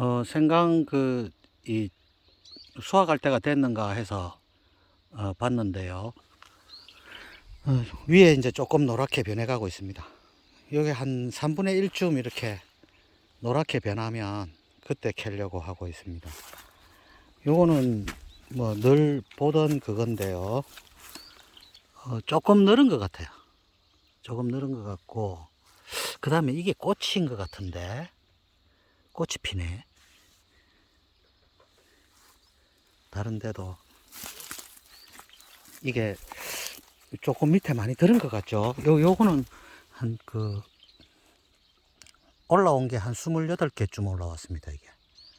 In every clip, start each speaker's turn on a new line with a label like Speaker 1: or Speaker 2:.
Speaker 1: 어, 생강 그, 이, 수확할 때가 됐는가 해서, 어, 봤는데요. 어, 위에 이제 조금 노랗게 변해가고 있습니다. 여기 한 3분의 1쯤 이렇게 노랗게 변하면 그때 캐려고 하고 있습니다. 요거는 뭐 늘 보던 그건데요. 어, 조금 늘은 것 같아요. 조금 늘은 것 같고, 그 다음에 이게 꽃인 것 같은데, 꽃이 피네. 다른데도, 이게 조금 밑에 많이 들은 것 같죠? 요, 요거는 한 그, 올라온 게 한 28개쯤 올라왔습니다, 이게.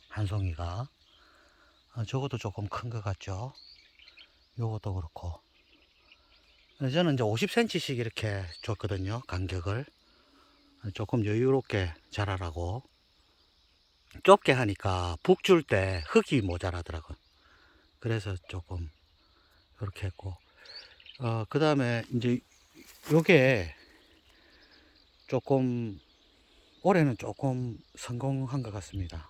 Speaker 1: 한 송이가. 어, 저것도 조금 큰 것 같죠? 요것도 그렇고. 저는 이제 50cm씩 이렇게 줬거든요, 간격을. 조금 여유롭게 자라라고. 좁게 하니까 북 줄 때 흙이 모자라더라고요. 그래서 조금 이렇게 했고. 어, 그 다음에 이제 요게 조금 올해는 조금 성공한 것 같습니다.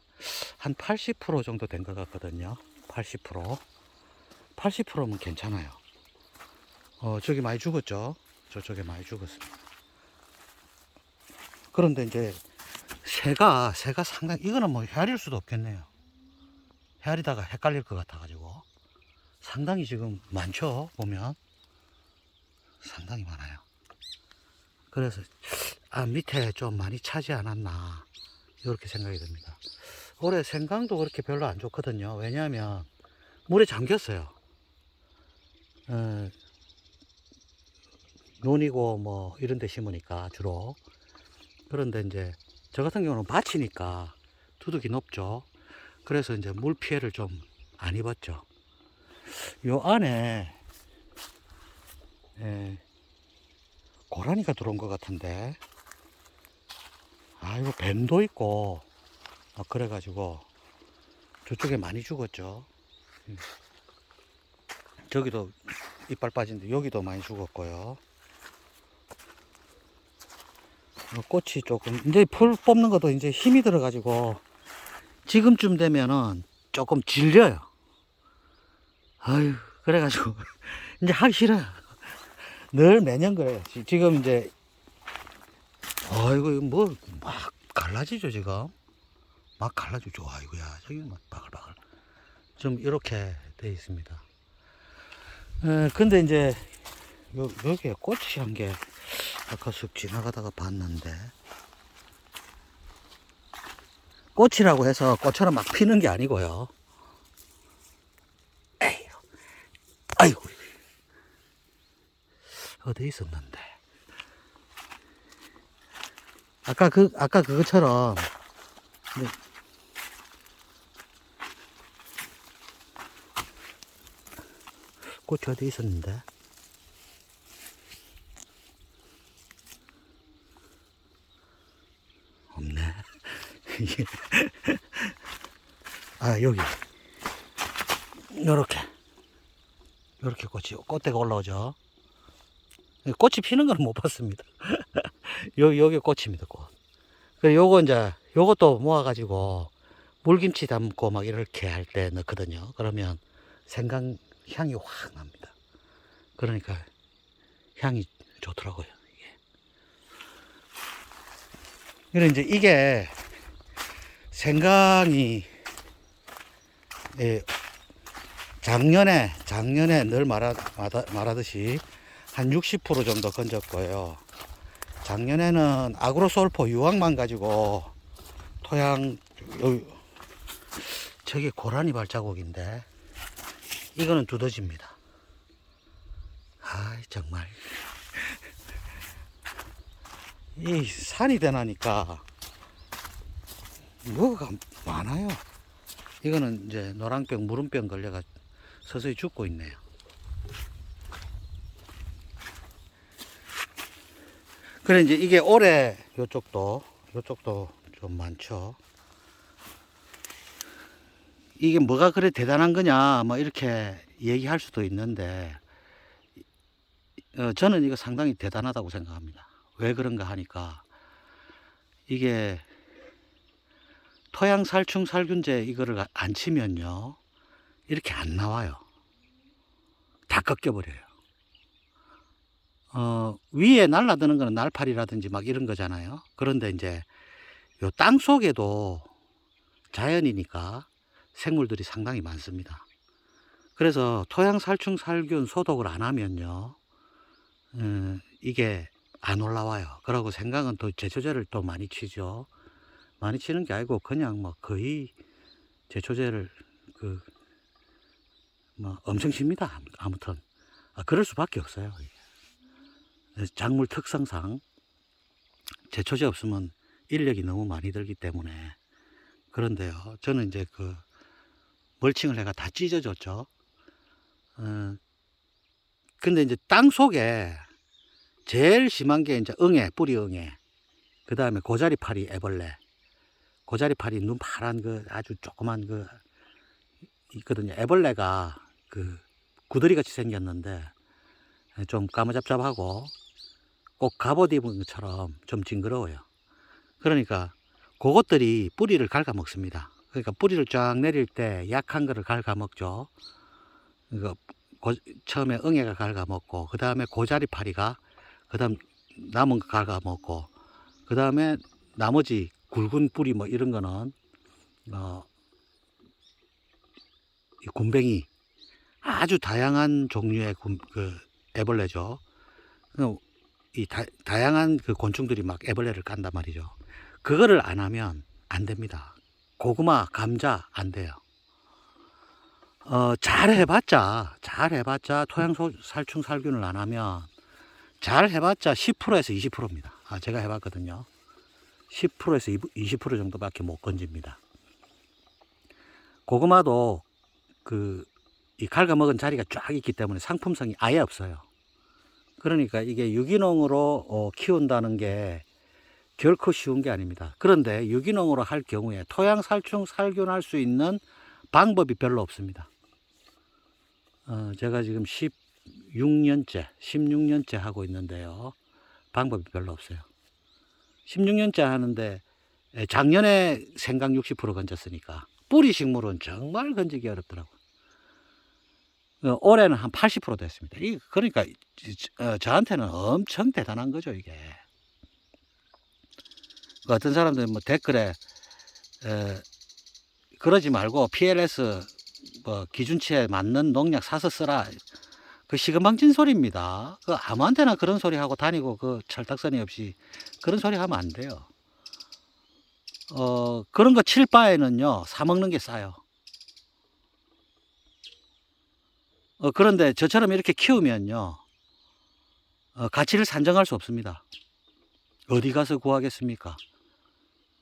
Speaker 1: 한 80% 정도 된 것 같거든요. 80%. 80%면 괜찮아요. 어, 저기 많이 죽었죠? 저쪽에 많이 죽었습니다. 그런데 이제 새가, 새가 상당히, 이거는 뭐 헤아릴 수도 없겠네요. 헤아리다가 헷갈릴 것 같아 가지고. 상당히 지금 많죠? 보면. 상당히 많아요. 그래서, 아, 밑에 좀 많이 차지 않았나. 이렇게 생각이 듭니다. 올해 생강도 그렇게 별로 안 좋거든요. 왜냐하면 물에 잠겼어요. 어, 논이고 뭐 이런 데 심으니까 주로. 그런데 이제 저 같은 경우는 밭이니까 두둑이 높죠. 그래서 이제 물 피해를 좀 안 입었죠. 요 안에 예, 고라니가 들어온 것 같은데 아 이거 뱀도 있고 아, 그래가지고 저쪽에 많이 죽었죠. 음. 저기도 이빨 빠진데 여기도 많이 죽었고요. 어, 꽃이 조금 이제 풀 뽑는 것도 이제 힘이 들어가지고 지금쯤 되면은 조금 질려요. 아유 그래가지고 이제 하기 싫어요. 늘 매년 그래요. 지- 지금 이제 아이고 이거 뭐막 갈라지죠 지금. 막 갈라지죠. 아이고야 저기 막 바글바글. 좀 이렇게 돼 있습니다. 에, 근데 이제 요, 여기에 꽃이 한 게 아까 쓱 지나가다가 봤는데 꽃이라고 해서 꽃처럼 막 피는 게 아니고요. 에이, 아이고. 어디 있었는데? 아까 그 아까 그것처럼. 네. 꽃이 어디 있었는데? 없네. 아 여기. 요렇게 요렇게 꽃이 꽃대가 올라오죠. 꽃이 피는 건 못 봤습니다. 여, 여기 꽃입니다 꽃. 그 요거 이제 요것도 모아가지고 물김치 담고 막 이렇게 할 때 넣거든요. 그러면 생강 향이 확 납니다. 그러니까 향이 좋더라고요 이게. 그래 이제 이게 생강이 예, 작년에 작년에 늘 말하, 말하, 말하듯이 한 60% 정도 건졌고요. 작년에는 아그로솔포 유황만 가지고 토양 저게 고라니 발자국인데 이거는 두더지입니다. 아 정말 이 산이 되나니까 뭐가 많아요. 이거는 이제 노란병, 무름병 걸려가 서서히 죽고 있네요. 그래 이제 이게 올해 요쪽도 요쪽도 좀 많죠. 이게 뭐가 그래 대단한 거냐 뭐 이렇게 얘기할 수도 있는데 어, 저는 이거 상당히 대단하다고 생각합니다. 왜 그런가 하니까 이게 토양 살충 살균제 이거를 안 치면요. 이렇게 안 나와요. 다 꺾여버려요. 어, 위에 날라드는 거는 날파리라든지 막 이런 거잖아요. 그런데 이제 요 땅 속에도 자연이니까 생물들이 상당히 많습니다. 그래서 토양 살충 살균 소독을 안 하면요. 어, 이게 안 올라와요. 그러고 생강은 또 제초제를 또 많이 치죠. 많이 치는 게 아니고 그냥 뭐 거의 제초제를 그 뭐 엄청 칩니다. 아무튼 아, 그럴 수밖에 없어요. 이게. 작물 특성상 제초제 없으면 인력이 너무 많이 들기 때문에 그런데요. 저는 이제 그 멀칭을 해가 다 찢어졌죠. 어, 근데 이제 땅 속에 제일 심한 게 이제 응애, 뿌리 응애. 그 다음에 고자리파리 애벌레. 고자리파리 눈 파란 그 아주 조그만 그 있거든요. 애벌레가 그 구더리 같이 생겼는데 좀 까무잡잡하고 꼭 갑옷 입은 것처럼 좀 징그러워요. 그러니까 그것들이 뿌리를 갉아 먹습니다. 그러니까 뿌리를 쫙 내릴 때 약한 거를 갉아 먹죠. 그러니까 고- 처음에 응애가 갉아 먹고 그 다음에 고자리 파리가 그 다음 남은 거 갉아 먹고 그 다음에 나머지 굵은 뿌리 뭐 이런 거는 어, 이 굼벵이 아주 다양한 종류의 굼, 그 애벌레죠. 그이 다, 다양한 그 곤충들이 막 애벌레를 깐단 말이죠. 그거를 안 하면 안 됩니다. 고구마, 감자 안 돼요. 어, 잘 해봤자, 잘 해봤자 토양 소- 살충 살균을 안 하면 잘 해봤자 10%에서 20%입니다. 아, 제가 해봤거든요. 10%에서 20% 정도밖에 못 건집니다. 고구마도 그, 이 갉아먹은 자리가 쫙 있기 때문에 상품성이 아예 없어요. 그러니까 이게 유기농으로 어, 키운다는 게 결코 쉬운 게 아닙니다. 그런데 유기농으로 할 경우에 토양 살충 살균할 수 있는 방법이 별로 없습니다. 어, 제가 지금 16년째, 16년째 하고 있는데요. 방법이 별로 없어요. 16년째 하는데 에, 작년에 생강 60% 건졌으니까 뿌리 식물은 정말 건지기 어렵더라고요. 어, 올해는 한 80% 됐습니다. 이 그러니까 이- 어, 저한테는 엄청 대단한 거죠 이게. 그 어떤 사람들은 뭐 댓글에 에, 그러지 말고 PLS 뭐 기준치에 맞는 농약 사서 쓰라. 그 시금방진 소리입니다. 그 아무한테나 그런 소리 하고 다니고 그 철딱서니 없이 그런 소리 하면 안 돼요. 어 그런 거 칠 바에는요 사 먹는 게 싸요. 어, 그런데 저처럼 이렇게 키우면요 어, 가치를 산정할 수 없습니다. 어디 가서 구하겠습니까?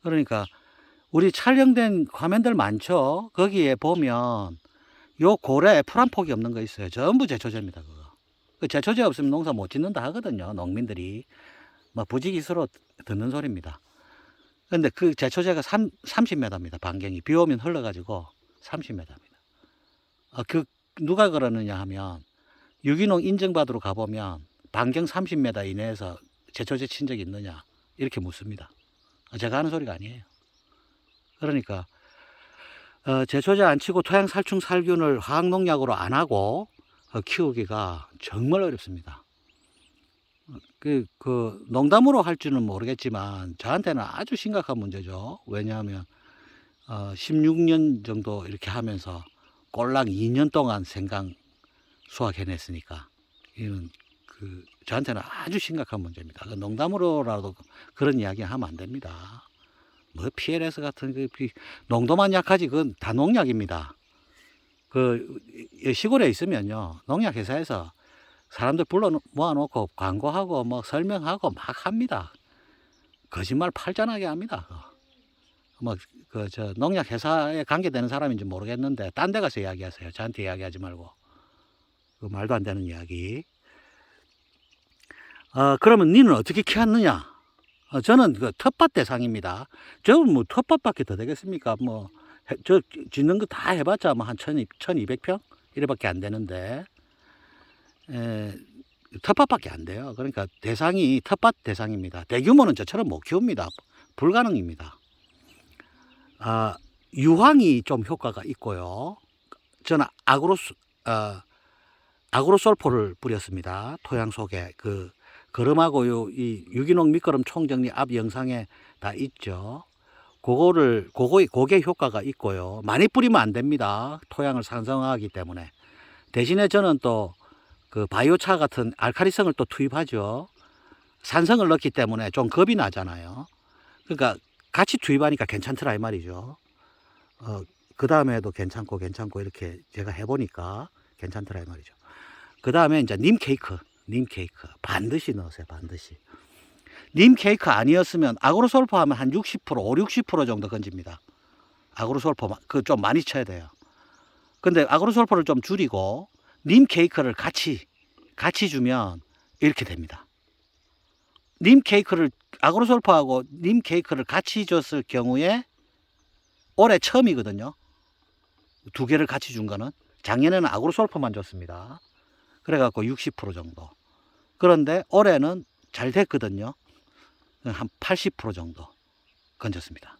Speaker 1: 그러니까 우리 촬영된 화면들 많죠. 거기에 보면 요 고래 풀 한 폭이 없는 거 있어요. 전부 제초제입니다. 그거. 그 제초제 없으면 농사 못 짓는다 하거든요. 농민들이 뭐 부지기수로 듣는 소리입니다. 근데 그 제초제가 3, 30m입니다. 반경이 비 오면 흘러가지고 30m입니다. 아, 그 누가 그러느냐 하면 유기농 인증받으러 가보면 반경 30m 이내에서 제초 제 친 적이 있느냐 이렇게 묻습니다. 아, 제가 하는 소리가 아니에요. 그러니까 어, 제초제 안 치고 토양 살충 살균을 화학농약으로 안 하고 어, 키우기가 정말 어렵습니다. 어, 그, 그 농담으로 할 줄은 모르겠지만 저한테는 아주 심각한 문제죠. 왜냐하면 어, 16년 정도 이렇게 하면서 꼴랑 2년 동안 생강 수확해냈으니까 이는 그 저한테는 아주 심각한 문제입니다. 그 농담으로라도 그런 이야기 하면 안 됩니다. 뭐 PLS 같은 그 비- 농도만 약하지 그건 다 농약입니다. 그 이- 시골에 있으면요 농약 회사에서 사람들 불러 모아놓고 광고하고 뭐 설명하고 막 합니다. 거짓말 팔잖하게 합니다. 뭐그 저 농약 회사에 관계되는 사람인지 모르겠는데 딴 데 가서 이야기하세요. 저한테 이야기하지 말고 그 말도 안 되는 이야기. 어 그러면 니는 어떻게 키웠느냐? 어, 저는 그 텃밭 대상입니다. 저는 뭐 텃밭밖에 더 되겠습니까? 뭐, 해- 저 짓는 거 다 해봤자 뭐한 1200평? 이래밖에 안 되는데, 에, 텃밭밖에 안 돼요. 그러니까 대상이 텃밭 대상입니다. 대규모는 저처럼 못 키웁니다. 불가능입니다. 아, 유황이 좀 효과가 있고요. 저는 아그로스, 어, 아그로솔포를 뿌렸습니다. 토양 속에 그 거름하고 요, 이 유기농 밑거름 총정리 앞 영상에 다 있죠. 그거를, 그거, 그게 효과가 있고요. 많이 뿌리면 안 됩니다. 토양을 산성하기 때문에. 대신에 저는 또 그 바이오차 같은 알카리성을 또 투입하죠. 산성을 넣기 때문에 좀 겁이 나잖아요. 그러니까 같이 투입하니까 괜찮더라 이 말이죠. 어, 그 다음에도 괜찮고 괜찮고 이렇게 제가 해보니까 괜찮더라 이 말이죠. 그 다음에 이제 님 케이크, 님 케이크 반드시 넣으세요, 반드시. 님 케이크 아니었으면 아그로솔포 하면 한 60%, 5, 60% 정도 건집니다. 아그로솔포 그좀 많이 쳐야 돼요. 근데 아그로솔포를 좀 줄이고 님 케이크를 같이 같이 주면 이렇게 됩니다. 님 케이크를 아그로솔포하고 님 케이크를 같이 줬을 경우에 올해 처음이거든요. 두 개를 같이 준 거는 작년에는 아그로솔포만 줬습니다. 그래갖고 60% 정도. 그런데 올해는 잘 됐거든요. 한 80% 정도 건졌습니다.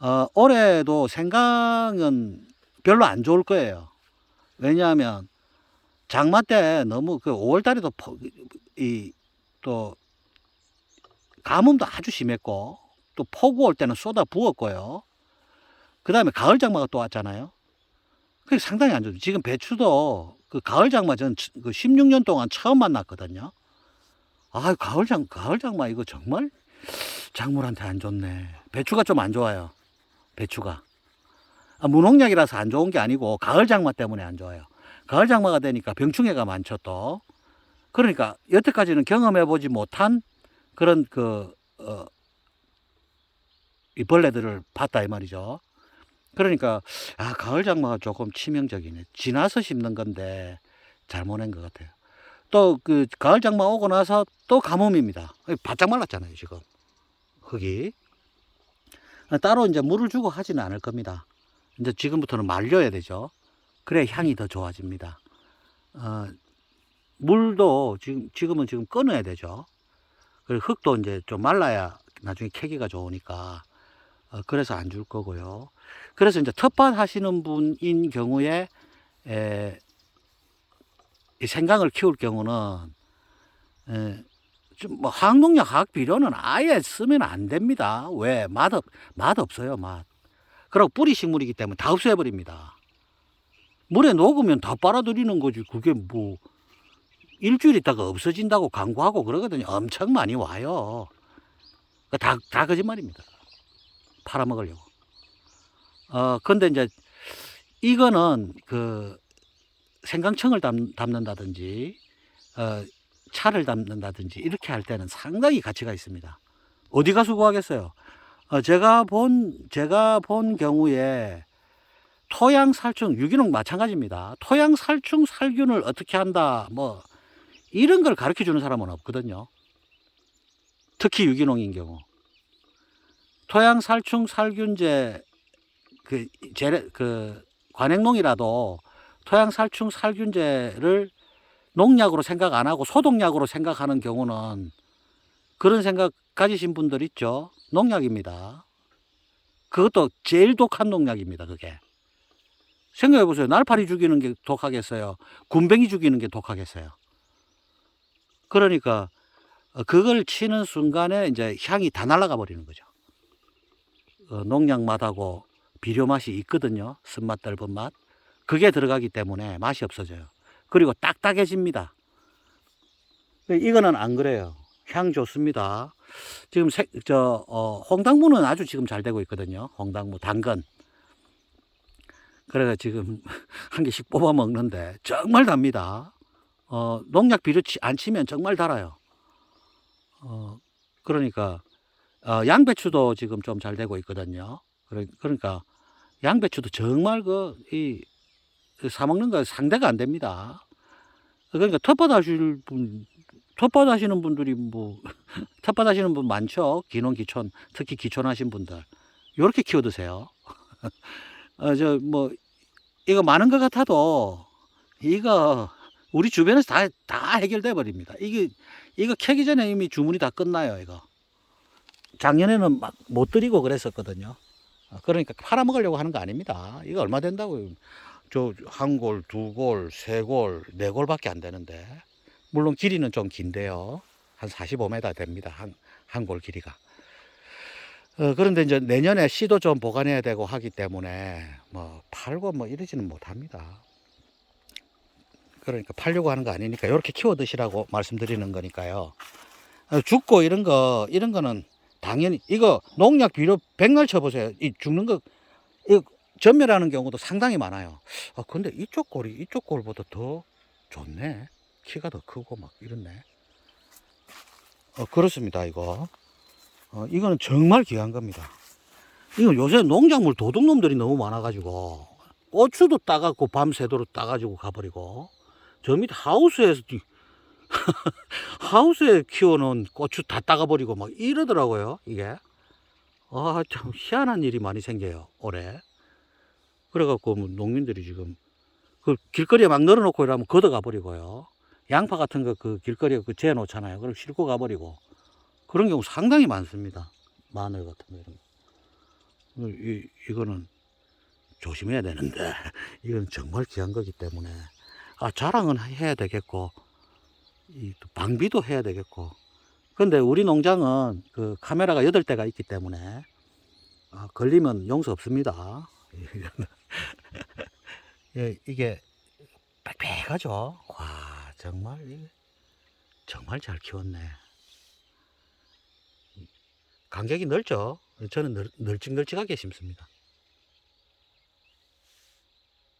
Speaker 1: 어, 올해도 생강은 별로 안 좋을 거예요. 왜냐하면 장마 때 너무 그 5월 달에도 이 또 가뭄도 아주 심했고 또 폭우 올 때는 쏟아 부었고요. 그 다음에 가을 장마가 또 왔잖아요. 그게 상당히 안 좋죠. 지금 배추도 그 가을 장마 전 그 16년 동안 처음 만났거든요. 아, 가을 장 가을 장마 이거 정말 작물한테 안 좋네. 배추가 좀 안 좋아요. 배추가. 아, 무농약이라서 안 좋은 게 아니고 가을 장마 때문에 안 좋아요. 가을 장마가 되니까 병충해가 많죠 또. 그러니까 여태까지는 경험해 보지 못한 그런 그 어, 이 벌레들을 봤다 이 말이죠. 그러니까 아 가을 장마가 조금 치명적이네. 지나서 심는 건데 잘못한 것 같아요. 또 그 가을 장마 오고 나서 또 가뭄입니다. 바짝 말랐잖아요 지금 흙이. 따로 이제 물을 주고 하지는 않을 겁니다. 이제 지금부터는 말려야 되죠. 그래야 향이 더 좋아집니다. 어, 물도 지금, 지금은 지금 끊어야 되죠. 그리고 흙도 이제 좀 말라야 나중에 캐기가 좋으니까. 어, 그래서 안 줄 거고요. 그래서 이제 텃밭 하시는 분인 경우에, 에, 이 생강을 키울 경우는, 에, 좀뭐 화학농약 화학 비료는 아예 쓰면 안 됩니다. 왜? 맛, 없, 맛 없어요, 맛. 그리고 뿌리 식물이기 때문에 다 없애버립니다. 물에 녹으면 다 빨아들이는 거지. 그게 뭐, 일주일 있다가 없어진다고 광고하고 그러거든요. 엄청 많이 와요. 그 다, 다 거짓말입니다. 팔아먹으려고. 어, 근데 이제, 이거는 그, 생강청을 담, 담는다든지, 어, 차를 담는다든지, 이렇게 할 때는 상당히 가치가 있습니다. 어디 가서 구하겠어요? 어, 제가 본, 제가 본 경우에 토양 살충, 유기농 마찬가지입니다. 토양 살충 살균을 어떻게 한다, 뭐, 이런 걸 가르쳐 주는 사람은 없거든요. 특히 유기농인 경우. 토양 살충 살균제, 그, 제, 그, 관행농이라도 토양 살충 살균제를 농약으로 생각 안 하고 소독약으로 생각하는 경우는 그런 생각 가지신 분들 있죠. 농약입니다. 그것도 제일 독한 농약입니다, 그게. 생각해 보세요. 날파리 죽이는 게 독하겠어요? 군뱅이 죽이는 게 독하겠어요? 그러니까 어, 그걸 치는 순간에 이제 향이 다 날아가 버리는 거죠. 어, 농약 맛하고 비료 맛이 있거든요. 쓴맛, 떫은 맛. 그게 들어가기 때문에 맛이 없어져요. 그리고 딱딱해집니다. 이거는 안 그래요. 향 좋습니다. 지금 색, 저, 어, 홍당무는 아주 지금 잘 되고 있거든요. 홍당무, 당근. 그래서 지금 한 개씩 뽑아 먹는데 정말 답니다. 어, 농약 비료 치, 안 치면 정말 달아요. 어, 그러니까, 어, 양배추도 지금 좀 잘 되고 있거든요. 그러- 그러니까, 양배추도 정말 그, 이, 그 사먹는 거 상대가 안 됩니다. 그러니까 텃밭 하실 분, 텃밭 하시는 분들이 뭐, 텃밭 하시는 분 많죠. 기농, 기촌, 특히 기촌 하신 분들. 요렇게 키워 드세요. 어, 저, 뭐, 이거 많은 것 같아도, 이거, 우리 주변에서 다, 다 해결돼 버립니다. 이게, 이거 캐기 전에 이미 주문이 다 끝나요, 이거. 작년에는 막 못 드리고 그랬었거든요. 어, 그러니까 팔아먹으려고 하는 거 아닙니다. 이거 얼마 된다고요? 저 한 골, 두 골, 세 골, 네 골밖에 안 되는데. 물론 길이는 좀 긴데요. 한 45m 됩니다. 한, 한 골 길이가. 어, 그런데 이제 내년에 씨도 좀 보관해야 되고 하기 때문에 뭐 팔고 뭐 이러지는 못합니다. 그러니까 팔려고 하는 거 아니니까 이렇게 키워 드시라고 말씀드리는 거니까요. 어, 죽고 이런 거, 이런 거는 당연히 이거 농약 비료 백날 쳐보세요. 이 죽는 거, 이 전멸하는 경우도 상당히 많아요. 아, 근데 이쪽 골이 이쪽 골보다 더 좋네. 키가 더 크고 막 이렇네. 어, 그렇습니다, 이거. 어, 이거는 정말 귀한 겁니다. 이거 요새 농작물 도둑놈들이 너무 많아가지고, 고추도 따갖고 밤새도록 따가지고 가버리고, 저 밑 하우스에서, 이- 하우스에 키워놓은 고추 다 따가버리고 막 이러더라고요, 이게. 아, 참 희한한 일이 많이 생겨요, 올해. 그래갖고 뭐 농민들이 지금 그 길거리에 막 널어놓고 이러면 걷어가 버리고요. 양파 같은 거 그 길거리에 그 재어 놓잖아요. 그럼 싣고 가버리고. 그런 경우 상당히 많습니다. 마늘 같은 거 이런 거. 이, 이거는 조심해야 되는데, 이건 정말 귀한 거기 때문에. 아, 자랑은 해야 되겠고, 이또 방비도 해야 되겠고. 근데 우리 농장은 그 카메라가 여덟 대가 있기 때문에, 아, 걸리면 용서 없습니다. 예, 이게 빽빽하죠? 와, 정말, 정말 잘 키웠네. 간격이 넓죠? 저는 널, 널찍널찍하게 심습니다.